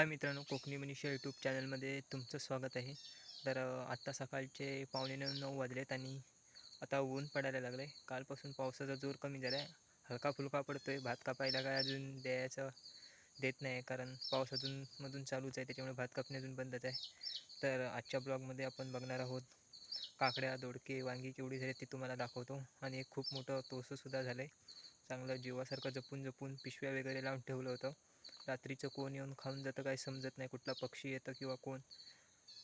हाय मित्रांनो कोकणी मनीषा यूट्यूब चॅनलमध्ये तुमचं स्वागत आहे. तर आत्ता सकाळचे पावणे नऊ नऊ वाजलेत आणि आता ऊन पडायला लागलं आहे कालपासून पावसाचा जोर कमी झाला आहे हलका फुलका पडतो आहे भात कापायला काय अजून द्यायचं देत नाही कारण पाऊस अजून मधून चालूच आहे त्याच्यामुळे भात कापणे अजून बंदच आहे. तर आजच्या ब्लॉगमध्ये आपण बघणार आहोत काकड्या दोडके वांगी केवढी झाली ते तुम्हाला दाखवतो. आणि एक खूप मोठं तोसंसुद्धा झालं आहे चांगलं जीवासारखं जपून जपून पिशव्या वगैरे लावून ठेवलं होतं. रात्रीचं कोण येऊन खाऊन जातं काही समजत नाही. कुठला पक्षी येतं किंवा कोण?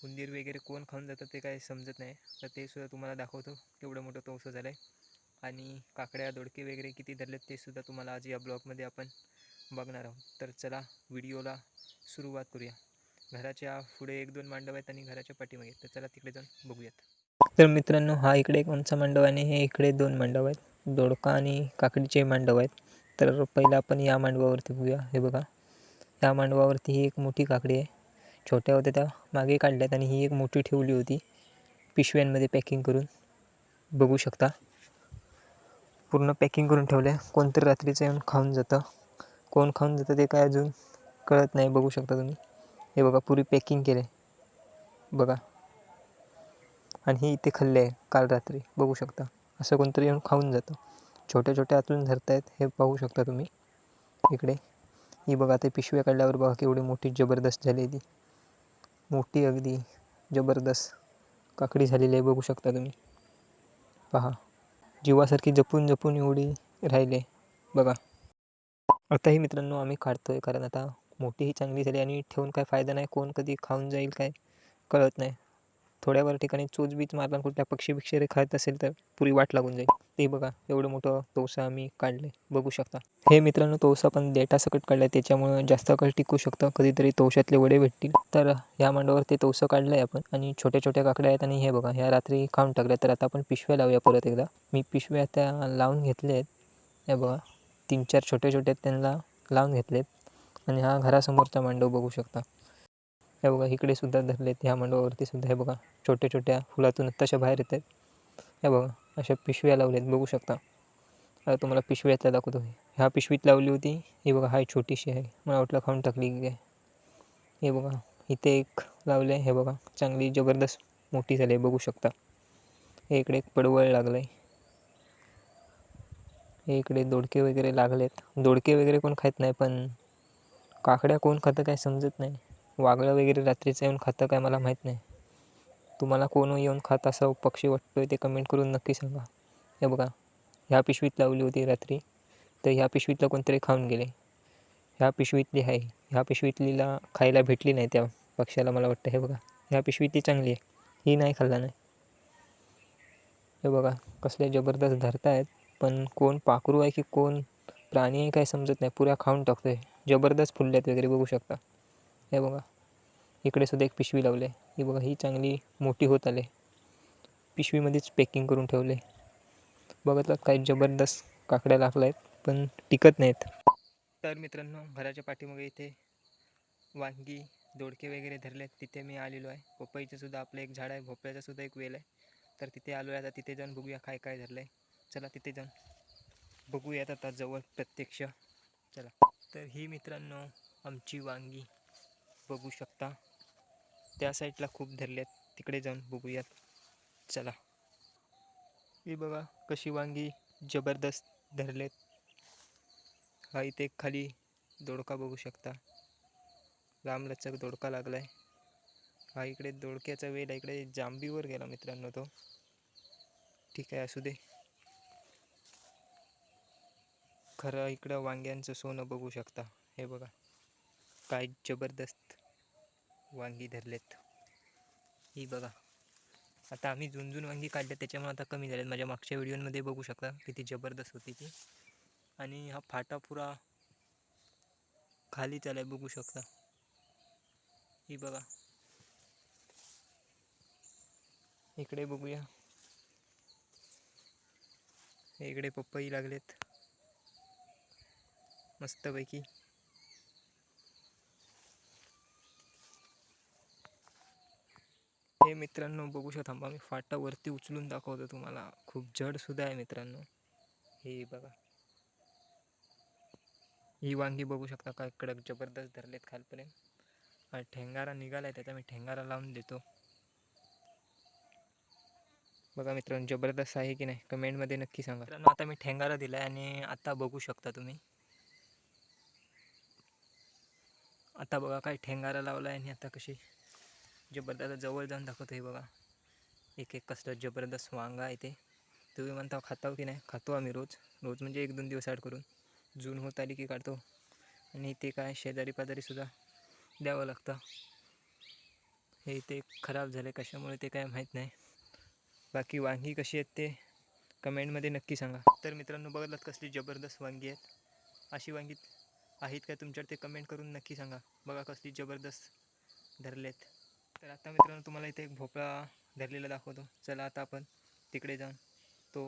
उंदीर वगैरे कोण खाऊन जातं ते काही समजत नाही. तर ते सुद्धा तुम्हाला दाखवतो. केवढं मोठं तोसं झालं आहे आणि काकड्या दोडके वगैरे किती धरलेत ते सुद्धा तुम्हाला आज या ब्लॉगमध्ये आपण बघणार आहोत. तर चला व्हिडिओला सुरुवात करूया. घराच्या पुढे एक दोन मांडव आहेत आणि घराच्या पाठीमागे. तर चला तिकडे जाऊन बघूयात. तर मित्रांनो हा इकडे एक उंच मांडव आणि हे इकडे दोन मांडव आहेत. दोडका आणि काकडीचे मांडव आहेत. तर पहिला आपण या मांडवावरती बघूया. हे बघा. या मांडवावरती ही एक मोठी काकडी आहे. छोट्या होत्या त्या मागे काढल्यात आणि ही एक मोठी ठेवली होती. पिशव्यांमध्ये पॅकिंग करून. बघू शकता. पूर्ण पॅकिंग करून ठेवलं आहे कोणतरी रात्रीचं येऊन खाऊन जातं. कोण खाऊन जातं ते काय अजून कळत नाही. बघू शकता तुम्ही. हे बघा पुरी पॅकिंग केलं आहे बघा. आणि ही इथे खाल्ले आहे काल रात्री. बघू शकता. असं कोणतरी येऊन खाऊन जातं. छोट्या छोट्या आतून धरतायत. हे पाहू शकता तुम्ही. इकडे. ही बघा ते पिशव्या काढल्यावर बघा केवढी मोठी जबरदस्त झालेली मोठी अगदी जबरदस्त काकडी झालेली आहे बघू शकता तुम्ही. पहा जीवासारखी जपून जपून एवढी राहिले बघा. आताही मित्रांनो आम्ही काढतो आहे कारण आता मोठीही चांगली झाली आणि ठेवून काय फायदा नाही कोण कधी खाऊन जाईल काय कळत नाही. थोड्यावर ठिकाणी चोचबीच मारताना कुठल्या पक्षी बिक्षी खात असेल तर पुरी वाट लागून जाईल. ते बघा एवढं मोठं तोसा आम्ही काढले बघू शकता. हे मित्रांनो तोसा पण देठासकट आहे त्याच्यामुळं जास्त काळ टिकू शकतं. कधीतरी तवशातले वडे भेटतील. तर ह्या मांडावर ते तवसं आहे आपण. आणि छोट्या छोट्या काकड्या आहेत आणि हे बघा ह्या रात्री खाऊन टाकल्या. तर आता आपण पिशव्या लावूया परत एकदा. मी पिशव्या त्या लावून घेतल्या आहेत हे बघा तीन चार छोटे छोटे त्यांना लावून घेतलेत. आणि हा घरासमोरचा मांडव बघू शकता. हे बघा इकडे सुद्धा धरलेत ह्या मांडवावरती सुद्धा हे बघा छोट्या छोट्या फुलातून तशा बाहेर येत आहेत. हे बघा अशा पिशव्या लावल्यात बघू शकता. आता तुम्हाला पिशव्यातल्या दाखवतो. ह्या पिशवीत लावली होती. ही बघा हाय छोटीशी आहे. मला वाटलं खाऊन टाकली की काय. हे बघा इथे एक लावले हे बघा चांगली जबरदस्त मोठी झाली आहे बघू शकता. हे इकडे एक पडवळ लागलं आहे हे इकडे दोडके वगैरे लागलेत. दोडके वगैरे कोण खात नाही पण काकड्या कोण खातं काय समजत नाही. वागळं वगैरे रात्रीचं येऊन खातं काय मला माहीत नाही. तुम्हाला कोण येऊन खात असा पक्षी वाटतो आहे ते कमेंट करून नक्की सांगा. हे बघा ह्या पिशवीत लावली होती रात्री तर ह्या पिशवीतलं कोणतरी खाऊन गेले. ह्या पिशवीतली आहे ह्या पिशवीतलीला खायला भेटली नाही त्या पक्ष्याला मला वाटतं हे बघा. ह्या पिशवीतली चांगली आहे ही नाही खाल्ला नाही. हे बघा कसले जबरदस्त धरतायत पण कोण पाखरू आहे की कोण प्राणी आहे काय समजत नाही पुऱ्या खाऊन टाकतोय. जबरदस्त फुलल्यात वगैरे बघू शकता. हे बघा. इकडे सुद्धा एक पिशवी लावले ही बघा ही चांगली मोठी होत आले पिशवीमध्येच पॅकिंग करून ठेवले बघत काही जबरदस्त काकड्या लागल्या आहेत पण टिकत नाहीत. तर मित्रांनो घराच्या पाठीमागे इथे वांगी दोडके वगैरे धरलेत तिथे मी आलेलो आहे. पपईचं सुद्धा आपलं एक झाड आहे. भोपळ्याचा सुद्धा एक वेल आहे. तर तिथे आलो आहे. आता तिथे जाऊन बघूया काय काय धरलं आहे. चला तिथे जाऊन बघूयात आता जवळ प्रत्यक्ष. चला. तर ही मित्रांनो आमची वांगी. बघू शकता. त्या साईडला खूप धरले आहेत. तिकडे जाऊन बघूयात. चला. ही बघा कशी वांगी जबरदस्त धरलेत हा इथे खाली दोडका बघू शकता. लांबलचक दोडका लागलाय. हा इकडे दोडक्याचा वेल आहे. इकडे जांबीवर गेला मित्रांनो तो. ठीक आहे असू दे. खरं इकडं वांग्यांचं सोनं बघू शकता. हे बघा. काय जबरदस्त वांगी धरलेत. ही बघा. आता आम्ही झुंजून वांगी काढल्या त्याच्यामुळे आता कमी झालेत. माझ्या मागच्या व्हिडिओमध्ये बघू शकता किती जबरदस्त होती ती. आणि हा फाटा पुरा खाली चालाय बघू शकता. ही बघा. इकडे बघूया. इकडे पप्पाही लागलेत. मस्तपैकी. हे मित्रांनो बघू शकता थांबा मी फाटा वरती उचलून दाखवतो तुम्हाला. खूप जडसुद्धा आहे मित्रांनो. हे बघा. ही वांगी बघू शकता काय कडक जबरदस्त धरलेत खालपर्यंत. ठेंगारा निघाला आहे त्याचा मी ठेंगारा लावून देतो. बघा मित्रांनो जबरदस्त आहे की नाही? कमेंटमध्ये नक्की सांगा. मित्रांनो आता मी ठेंगारा दिला आहे आणि आता बघू शकता तुम्ही. आता बघा काय ठेंगारा लावला आहे आणि आता कशी जबरदस्त जवळ जाऊन दाखवतो हे बघा. एक एक कसलं जबरदस्त वांगा आहे ते. तुम्ही म्हणता खाताव की नाही? खातो आम्ही रोज. रोज म्हणजे एक दोन दिवस आड करून. जून होत आली की काढतो. आणि ते काय शेजारी पाजारीसुद्धा द्यावं लागतं. हे ते खराब झाले कशामुळे ते काय माहीत नाही. बाकी वांगी कशी आहेत ते कमेंटमध्ये नक्की सांगा. तर मित्रांनो बघितलात कसली जबरदस्त वांगी आहेत. अशी वांगी आहेत का? तुमच्याकडे ते कमेंट करून नक्की सांगा. बघा कसली जबरदस्त धरलेत. तर आता मित्रांनो तुम्हाला इथे एक भोपळा धरलेला दाखवतो. चला आता आपण तिकडे जाऊन तो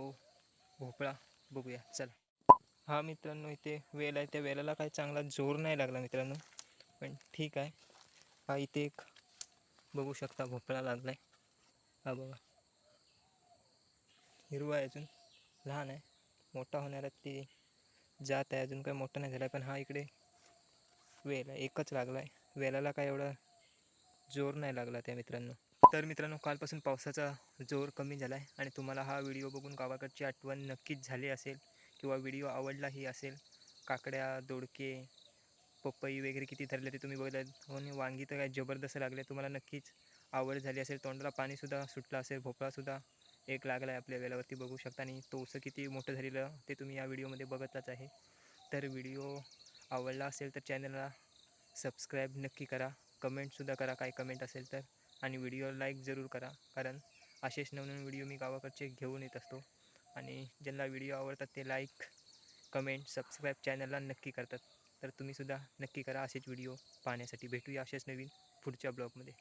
भोपळा बघूया. चला. हा मित्रांनो इथे वेल आहे. त्या वेलाला काही चांगला जोर नाही लागला मित्रांनो पण ठीक आहे. हा इथे एक बघू शकता भोपळा लागला आहे हा बघा. हिरवा आहे अजून. लहान आहे. मोठा होणारा ती जात आहे. अजून काही मोठा नाही झाला आहे पण हा इकडे वेल आहे. एकच लागला आहे वेलाला काय एवढा जोर नाही लागला त्या मित्रांनो. तर मित्रांनो कालपासून पावसाचा जोर कमी झाला आहे आणि तुम्हाला हा व्हिडिओ बघून गावाकडची आठवण नक्कीच झाली असेल किंवा व्हिडिओ आवडलाही असेल. काकड्या दोडके पपई वगैरे किती धरले ते तुम्ही बघितलं. आणि वांगी तर काय जबरदस्त लागले तुम्हाला नक्कीच आवड झाली असेल. तोंडाला पाणीसुद्धा सुटलं असेल भोपळासुद्धा एक लागला आहे आपल्या वेळेवरती बघू शकता आणि तोसं किती मोठं झालेलं ते तुम्ही या व्हिडिओमध्ये बघतच आहे. तर व्हिडिओ आवडला असेल तर चॅनलला सबस्क्राईब नक्की करा. कमेंटसुद्धा करा काय कमेंट असेल तर. आणि व्हिडिओ लाईक जरूर करा कारण असेच नवनवीन व्हिडिओ मी गावाकडचे घेऊन येत असतो. आणि ज्यांना व्हिडिओ आवडतात ते लाईक कमेंट सबस्क्राईब चॅनलला नक्की करतात. तर तुम्हीसुद्धा नक्की करा असेच व्हिडिओ पाहण्यासाठी. भेटूया असेच नवीन पुढच्या ब्लॉगमध्ये